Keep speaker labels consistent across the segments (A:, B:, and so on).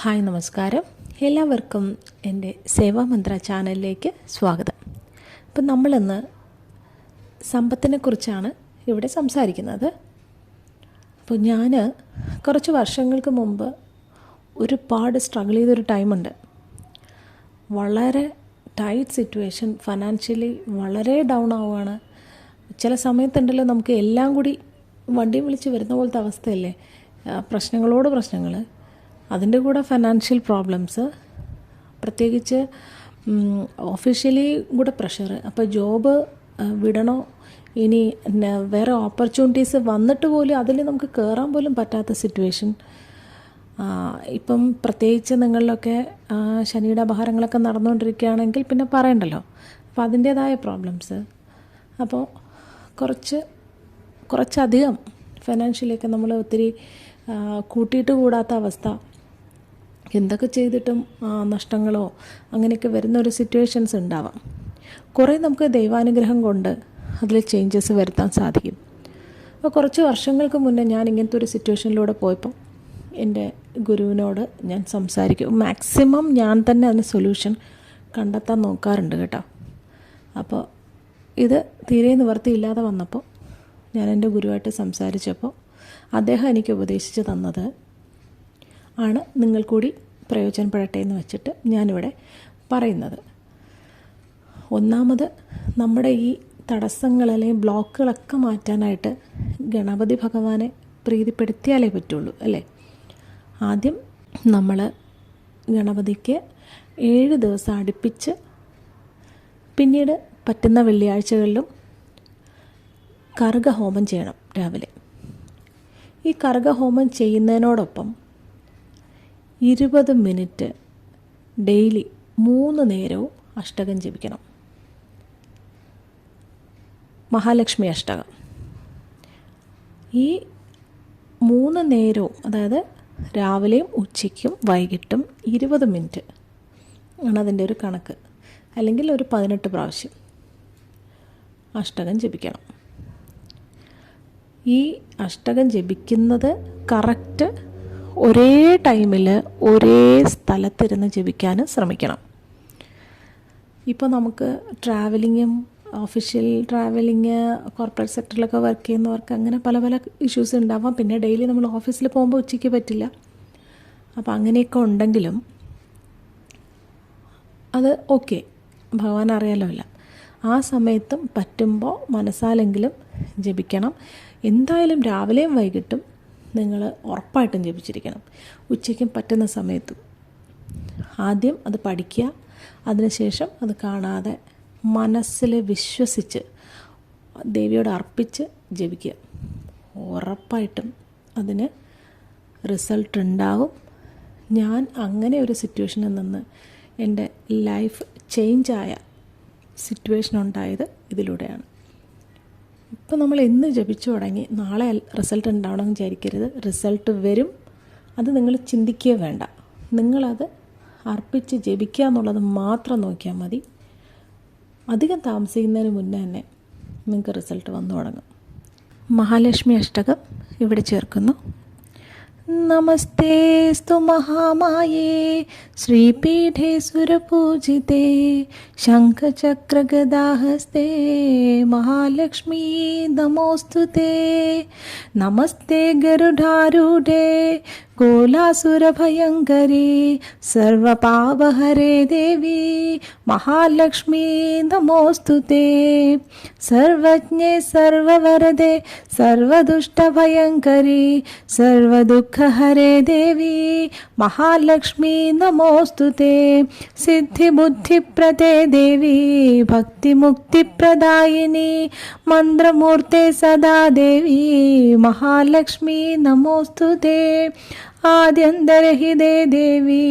A: Hi നമസ്കാരം. എല്ലാവർക്കും എന്റെ സേവാമന്ത്ര ചാനലിലേക്ക് സ്വാഗതം. ഇപ്പം നമ്മളിന്ന് സമ്പത്തിനെക്കുറിച്ചാണ് ഇവിടെ സംസാരിക്കുന്നത്. അപ്പോൾ ഞാൻ കുറച്ച് വർഷങ്ങൾക്ക് മുമ്പ് ഒരുപാട് സ്ട്രഗിൾ ചെയ്തൊരു ടൈമുണ്ട് വളരെ ടൈറ്റ് സിറ്റുവേഷൻ ഫിനാൻഷ്യലി വളരെ ഡൗൺ ആവുകയാണ്. ചില സമയത്തുണ്ടല്ലോ നമുക്ക് എല്ലാം കൂടി വണ്ടി വിളിച്ച് വരുന്ന പോലത്തെ അവസ്ഥയല്ലേ? പ്രശ്നങ്ങളോട് പ്രശ്നങ്ങൾ. അതിന്റെ കൂടെ ഫിനാൻഷ്യൽ പ്രോബ്ലംസ് പ്രത്യേകിച്ച് ഒഫീഷ്യലി കൂടെ പ്രഷർ അപ്പോൾ ജോബ് വിടണോ? ഇനി വേറെ ഓപ്പർച്യൂണിറ്റീസ് വന്നിട്ട് പോലും അതിൽ നമുക്ക് കയറാൻ പോലും പറ്റാത്ത സിറ്റുവേഷൻ ഇപ്പം പ്രത്യേകിച്ച് നിങ്ങളിലൊക്കെ ശനിയുടെ അപഹാരങ്ങളൊക്കെ നടന്നുകൊണ്ടിരിക്കുകയാണെങ്കിൽ പിന്നെ പറയണ്ടല്ലോ. അപ്പോൾ അതിന്റേതായ പ്രോബ്ലംസ് അപ്പോൾ കുറച്ച് കുറച്ചധികം ഫിനാൻഷ്യലിയൊക്കെ നമ്മൾ ഒത്തിരി കൂട്ടിയിട്ട് കൂടാത്ത അവസ്ഥ. എന്തൊക്കെ ചെയ്തിട്ടും നഷ്ടങ്ങളോ അങ്ങനെയൊക്കെ വരുന്ന ഒരു സിറ്റുവേഷൻസ് ഉണ്ടാവാം. കുറേ നമുക്ക് ദൈവാനുഗ്രഹം കൊണ്ട് അതിൽ ചേഞ്ചസ് വരുത്താൻ സാധിക്കും. അപ്പോൾ കുറച്ച് വർഷങ്ങൾക്ക് മുന്നേ ഞാൻ ഇങ്ങനത്തെ ഒരു സിറ്റുവേഷനിലൂടെ പോയപ്പോൾ എന്റെ ഗുരുവിനോട് ഞാൻ സംസാരിക്കും. മാക്സിമം ഞാൻ തന്നെ അതിന് സൊല്യൂഷൻ കണ്ടെത്താൻ നോക്കാറുണ്ട് കേട്ടോ. അപ്പോൾ ഇത് തീരെ നിവർത്തിയില്ലാതെ വന്നപ്പോൾ ഞാൻ എന്റെ ഗുരുവായിട്ട് സംസാരിച്ചപ്പോൾ അദ്ദേഹം എനിക്ക് ഉപദേശിച്ച് തന്നത് ആണ് നിങ്ങൾ കൂടി പ്രയോജനപ്പെടട്ടെ എന്ന് വെച്ചിട്ട് ഞാനിവിടെ പറയുന്നത്. ഒന്നാമത് നമ്മുടെ ഈ തടസ്സങ്ങൾ അല്ലെങ്കിൽ ബ്ലോക്കുകളൊക്കെ മാറ്റാനായിട്ട് ഗണപതി ഭഗവാനെ പ്രീതിപ്പെടുത്തിയാലേ പറ്റുള്ളൂ അല്ലേ? ആദ്യം നമ്മൾ ഗണപതിക്ക് ഏഴ് ദിവസം അടുപ്പിച്ച് പിന്നീട് പറ്റുന്ന വെള്ളിയാഴ്ചകളിലും കർഗഹോമം ചെയ്യണം രാവിലെ. ഈ കർഗഹോമം ചെയ്യുന്നതിനോടൊപ്പം ഇരുപത് മിനിറ്റ് ഡെയിലി മൂന്ന് നേരവും അഷ്ടകം ജപിക്കണം. മഹാലക്ഷ്മി അഷ്ടകം. ഈ മൂന്ന് നേരവും അതായത് രാവിലെയും ഉച്ചയ്ക്കും വൈകിട്ടും ഇരുപത് മിനിറ്റ് ആണ് അതിന്റെ ഒരു കണക്ക്. അല്ലെങ്കിൽ ഒരു പതിനെട്ട് പ്രാവശ്യം അഷ്ടകം ജപിക്കണം. ഈ അഷ്ടകം ജപിക്കുന്നത് കറക്റ്റ് ഒരേ ടൈമിൽ ഒരേ സ്ഥലത്തിരുന്ന് ജപിക്കാൻ ശ്രമിക്കണം. ഇപ്പോൾ നമുക്ക് ട്രാവലിങ്ങും ഓഫീഷ്യൽ ട്രാവലിങ് കോർപ്പറേറ്റ് സെക്ടറിലൊക്കെ വർക്ക് ചെയ്യുന്നവർക്ക് അങ്ങനെ പല പല ഇഷ്യൂസ് ഉണ്ടാവാം. പിന്നെ ഡെയിലി നമ്മൾ ഓഫീസിൽ പോകുമ്പോൾ ഉച്ചയ്ക്ക് പറ്റില്ല. അപ്പോൾ അങ്ങനെയൊക്കെ ഉണ്ടെങ്കിലും അത് ഓക്കെ ഭഗവാൻ അറിയാലോ അല്ല. ആ സമയത്തും പറ്റുമ്പോൾ മനസ്സാലെങ്കിലും ജപിക്കണം. എന്തായാലും രാവിലെയും വൈകിട്ടും നിങ്ങൾ ഉറപ്പായിട്ടും ജപിച്ചിരിക്കണം. ഉച്ചയ്ക്കും പറ്റുന്ന സമയത്തും ആദ്യം അത് പഠിക്കുക. അതിനുശേഷം അത് കാണാതെ മനസ്സിൽ വിശ്വസിച്ച് ദേവിയോട് അർപ്പിച്ച് ജപിക്കുക. ഉറപ്പായിട്ടും അതിന് റിസൾട്ട് ഉണ്ടാവും. ഞാൻ അങ്ങനെ ഒരു സിറ്റുവേഷനിൽ നിന്ന് എന്റെ ലൈഫ് ചേഞ്ചായ സിറ്റുവേഷൻ ഉണ്ടായത് ഇതിലൂടെയാണ്. ഇപ്പം നമ്മൾ എന്ന് ജപിച്ചു തുടങ്ങി നാളെ റിസൾട്ട് ഉണ്ടാവണമെന്ന് വിചാരിക്കരുത്. റിസൾട്ട് വരും. അത് നിങ്ങൾ ചിന്തിക്കുക വേണ്ട. നിങ്ങളത് അർപ്പിച്ച് ജപിക്കുക എന്നുള്ളത് മാത്രം നോക്കിയാൽ മതി. അധികം താമസിക്കുന്നതിന് മുന്നേ തന്നെ നിങ്ങൾക്ക് റിസൾട്ട് വന്നു തുടങ്ങും. മഹാലക്ഷ്മി അഷ്ടകം ഇവിടെ ചേർക്കുന്നു. നമസ്തേസ്തു മഹാമായേ ശ്രീപീഠേ സുരപൂജിതേ ശംഖചക്രഗദാഹസ്തേ മഹാലക്ഷ്മീ നമോസ്തു നമസ്തേ ഗരുഡാരൂഢേ കോലാസുരഭയങ്കരി സർവപാവഹരേ ദേവി മഹാലക്ഷ്മി നമോസ്തു തേ. സർവജ്ഞേ സർവവരദേ സർവദുഷ്ടഭയങ്കരി സർവദുഃഖഹരേ ദേവി മഹാലക്ഷ്മി നമോസ്തു തേ. സിദ്ധിബുദ്ധിപ്രദേ ദേവി ഭക്തിമുക്തിപ്രദായിനി മന്ത്രമൂർത്തെ സദാ ദേവി മഹാലക്ഷ്മി നമോസ്തു തേ. ആദ്യന്തരഹിതേ ദേവി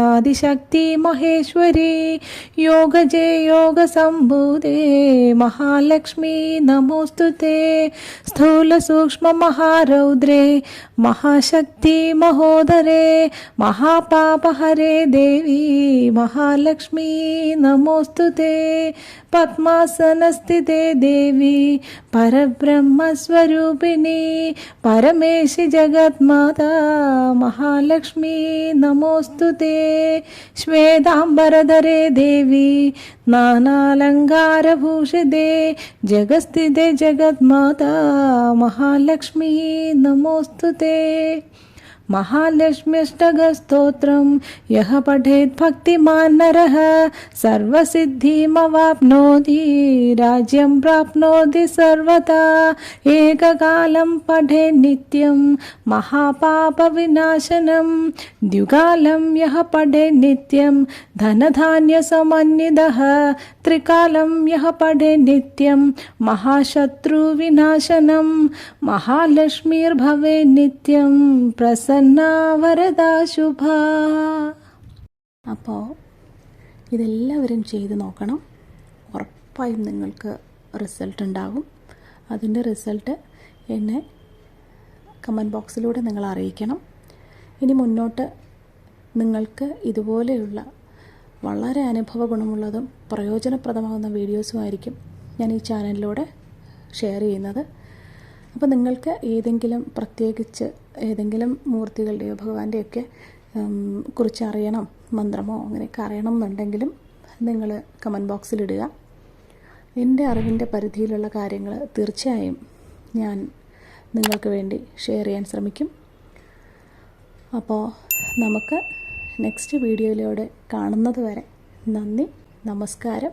A: ആദിശക്തി മഹേശ്വരി യോഗജേ യോഗ സംഭൂതേ മഹാലക്ഷ്മി നമോസ്തുതേ സ്ഥൂല സൂക്ഷ്മ മഹാരൗദ്രേ മഹാശക്തി മഹോദരേ മഹാപാപഹരേ ദേവി മഹാലക്ഷ്മി നമോസ്തുതേ പത്മാസനസ്ഥിതേ ദേവി പരബ്രഹ്മസ്വരൂപിണി പരമേശി ജഗത്മാതാ. महालक्ष्मी नमोऽस्तु ते श्वेताम्बरधरे देवी नानालङ्कारभूषिते जगस्थिते जगन्माता महालक्ष्मी नमोऽस्तु ते महालक्ष्म्यष्टकस्तोत्रं यः पठेत् भक्तिमान् नरः सर्वसिद्धिमवाप्नोति, राज्यं प्राप्नोति सर्वथा। एककालं पठेत् नित्यं महापापविनाशनं। द्विकालं यः पठेत् नित्यं धनधान्यसमन्वितः। त्रिकालं यः पठेत् नित्यं महाशत्रुविनाशनं। महालक्ष्मीर्भवेत् नित्यं प्रसन्ना। വരദാ ശുഭ അപ്പോൾ ഇതെല്ലാവരും ചെയ്ത് നോക്കണം. ഉറപ്പായും നിങ്ങൾക്ക് റിസൾട്ട് ഉണ്ടാകും. അതിന്റെ റിസൾട്ട് എന്നെ കമന്റ് ബോക്സിലൂടെ നിങ്ങൾ അറിയിക്കണം. ഇനി മുന്നോട്ട് നിങ്ങൾക്ക് ഇതുപോലെയുള്ള വളരെ അനുഭവ ഗുണമുള്ളതും പ്രയോജനപ്രദമാകുന്ന വീഡിയോസുമായിരിക്കും ഞാൻ ഈ ചാനലിലൂടെ ഷെയർ ചെയ്യുന്നത്. അപ്പോൾ നിങ്ങൾക്ക് ഏതെങ്കിലും പ്രത്യേകിച്ച് ഏതെങ്കിലും മൂർത്തികളുടെയോ ഭഗവാന്റെയൊക്കെ കുറിച്ച് അറിയണം മന്ത്രമോ അങ്ങനെയൊക്കെ അറിയണം എന്നുണ്ടെങ്കിലും നിങ്ങൾ കമന്റ് ബോക്സിലിടുക എന്റെ അറിവിന്റെ പരിധിയിലുള്ള കാര്യങ്ങൾ തീർച്ചയായും ഞാൻ നിങ്ങൾക്ക് വേണ്ടി ഷെയർ ചെയ്യാൻ ശ്രമിക്കും. അപ്പോൾ നമുക്ക് നെക്സ്റ്റ് വീഡിയോയിലൂടെ കാണുന്നത് വരെ നന്ദി നമസ്കാരം.